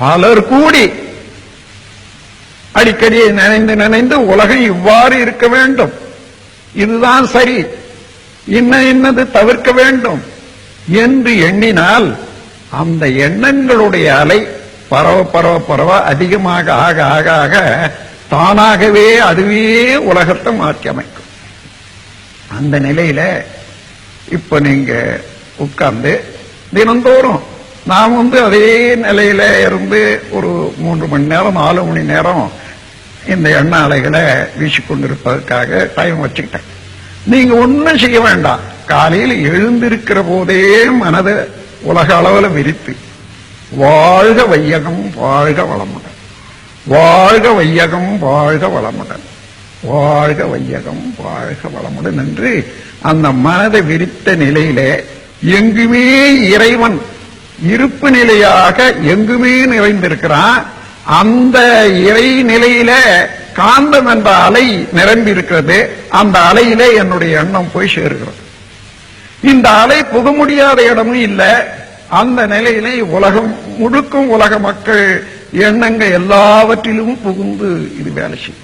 பலர் கூடி அடிக்கடி நினைந்து நினைந்து உலகம் இவ்வாறு இருக்க வேண்டும். இதுதான் சரி. இன்ன இன்னது தவிர்க்க வேண்டும் என்று எண்ணினால் அந்த எண்ணங்களுடைய அலை பரவ பரவ பரவ அதிகமாக ஆக ஆக ஆக தானாகவே அதுவே உலகத்தை மாற்றி அமைக்கும். அந்த நிலையில இப்ப நீங்க உட்கார்ந்து தினந்தோறும் நான் வந்து அதே நிலையில இருந்து ஒரு மூன்று மணி நேரம் நாலு மணி நேரம் இந்த எண்ண அலைகளை வீசிக்கொண்டிருப்பதற்காக டைம் வச்சுக்கிட்டேன். நீங்க ஒன்றும் செய்ய வேண்டாம். காலையில் எழுந்திருக்கிற போதே மனதை உலக அளவில் விரித்து வாழ்க வையகம் வாழ்க வளமுடன். வாழ்க வையகம் வாழ்க வளமுடன். வாழ்க வையகம் வாழ்க வளமுடன் என்று அந்த மனதை விரித்த நிலையிலே எங்குமே இறைவன் இருப்பு நிலையாக எங்குமே நிறைந்திருக்கிறான். அந்த இறை நிலையில காந்தம் என்ற அலை நிரம்பி இருக்கிறது அந்த அலையிலே என்னுடைய எண்ணம் போய் சேருகிறது. இந்த அலை புக முடியாத இடமும் இல்லை. அந்த நிலையிலே உலகம் முழுக்கும் உலக மக்கள் எண்ணங்கள் எல்லாவற்றிலும் புகுந்து இது வேலை செய்யும்.